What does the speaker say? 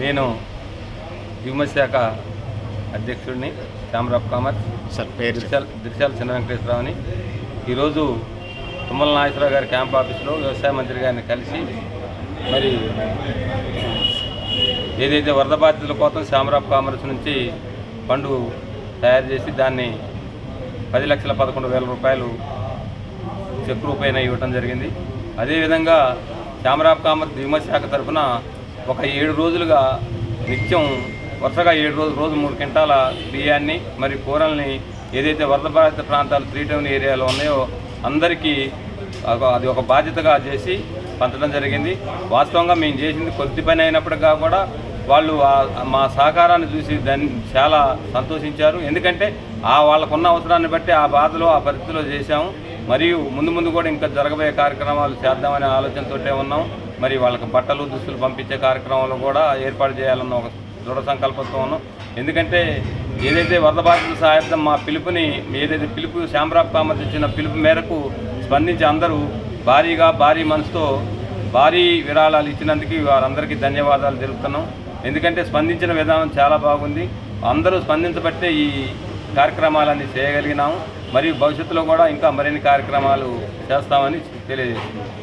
నేను శాఖ అధ్యక్షుడిని ఛాంబర్ ఆఫ్ కామర్స్. సార్ పేరు దిర్శాల దిర్శాల చిన్న వెంకటేశ్వరరావుని. ఈరోజు తుమ్మల నాగేశ్వరరావు గారి క్యాంప్ ఆఫీస్లో వ్యవసాయ మంత్రి గారిని కలిసి మరి ఏదైతే వరద బాధితుల కోసం ఛాంబర్ ఆఫ్ కామర్స్ నుంచి ఫండ్ తయారు చేసి దాన్ని పది లక్షల పదకొండు వేల రూపాయలు చెక్ రూపాయన ఇవ్వటం జరిగింది. అదేవిధంగా ఛాంబర్ ఆఫ్ కామర్స్ దిగుమతి శాఖ తరఫున ఒక ఏడు రోజులుగా నిత్యం వరుసగా ఏడు రోజులు రోజు మూడు క్వింటాల బియ్యాన్ని మరి కూరల్ని ఏదైతే వరద బాధిత ప్రాంతాలు త్రీ టౌన్ ఏరియాలో ఉన్నాయో అందరికీ అది ఒక బాధ్యతగా చేసి పంచడం జరిగింది. వాస్తవంగా మేము చేసింది కొద్ది పని అయినప్పటికీ కూడా వాళ్ళు ఆ- మా సహకారాన్ని చూసి దాన్ని చాలా సంతోషించారు. ఎందుకంటే ఆ వాళ్ళకున్న అవసరాన్ని బట్టి ఆ బాధలో ఆ పరిస్థితిలో చేశాము. మరియు ముందు ముందు కూడా ఇంకా జరగబోయే కార్యక్రమాలు చేద్దామనే ఆలోచనతోటే ఉన్నాం. మరి వాళ్ళకి బట్టలు దుస్తులు పంపించే కార్యక్రమాలు కూడా ఏర్పాటు చేయాలన్న ఒక దృఢ సంకల్పంతో ఉన్నాం. ఎందుకంటే ఏదైతే వరద బాధితుల సహాయర్థం మా పిలుపుని ఏదైతే పిలుపు ఛాంబర్ కామర్స్ ఇచ్చిన పిలుపు మేరకు స్పందించి అందరూ భారీగా భారీ మనసుతో భారీ విరాళాలు ఇచ్చినందుకు వారందరికీ ధన్యవాదాలు తెలుపుతున్నాం. ఎందుకంటే స్పందించిన విధానం చాలా బాగుంది. అందరూ స్పందించబట్టే ఈ కార్యక్రమాలన్నీ చేయగలిగినాము. మరియు భవిష్యత్తులో కూడా ఇంకా మరిన్ని కార్యక్రమాలు చేస్తామని తెలియజేస్తుంది